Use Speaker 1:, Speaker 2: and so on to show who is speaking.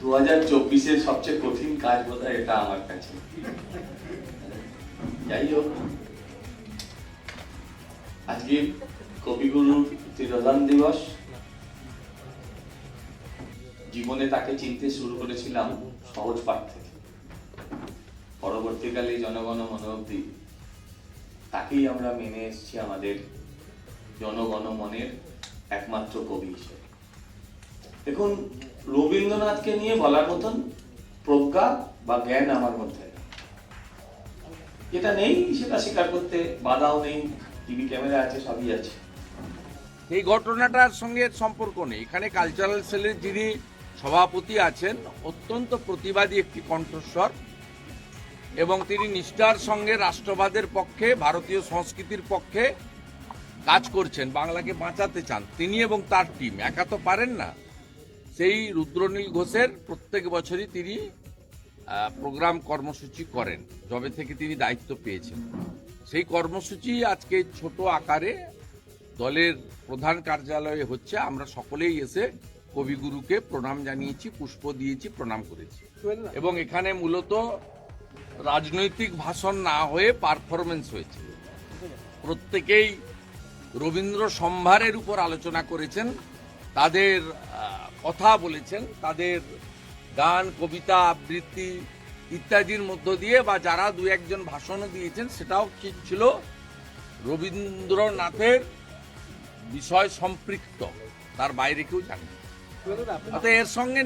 Speaker 1: দু হাজার চব্বিশের সবচেয়ে কঠিন কাজ বোধ এটা আমার কাছে। যাই হোক, আজকে তিরোধান দিবস। জীবনে তাকে চিনতে শুরু করেছিলাম সহজ পাঠ থেকে। পরবর্তীকালে জনগণ মন অবধি তাকেই আমরা মেনে এসেছি আমাদের জনগণ মনের একমাত্র কবি হিসেবে। দেখুন রবীন্দ্রনাথকে নিয়ে বলার মতন প্রজ্ঞা বা জ্ঞান আমার মধ্যে যেটা নেই সেটা স্বীকার করতে বাধাও নেই, টিভি ক্যামেরা আছে, সবই আছে।
Speaker 2: এই ঘটনাটার সঙ্গে সম্পর্ক নেই। এখানে কালচারাল সেলের যিনি সভাপতি আছেন, অত্যন্ত প্রতিবাদী একটি কণ্ঠস্বর এবং তিনি নিষ্ঠার সঙ্গে রাষ্ট্রবাদের পক্ষে, ভারতীয় সংস্কৃতির পক্ষে কাজ করছেন, বাংলাকে বাঁচাতে চান। তিনি এবং তার টিম একা তো পারেন না। সেই রুদ্রনীল ঘোষের প্রত্যেক বছরই তিনি প্রোগ্রাম কর্মসূচি করেন, যবে থেকে তিনি দায়িত্ব পেয়েছেন। সেই কর্মসূচি আজকে ছোট আকারে দলের প্রধান কার্যালয়ে হচ্ছে। আমরা সকলেই এসে কবিগুরুকে প্রণাম জানিয়েছি, পুষ্প দিয়েছি, প্রণাম করেছি। এবং এখানে মূলত রাজনৈতিক ভাষণ না হয়ে পারফরমেন্স হয়েছে। প্রত্যেকেই রবীন্দ্র সম্ভারের উপর আলোচনা করেছেন। তাদের কথা বলেছেন তাদের গান কবিতা আবৃত্তি ইত্যাদির মধ্য দিয়ে বা যারা দু একজন ভাষণও দিয়েছেন সেটাও ঠিক ছিল রবীন্দ্রনাথের বিষয় সম্পৃক্ত তার বাইরে কেউ জানে। এর সঙ্গে নেই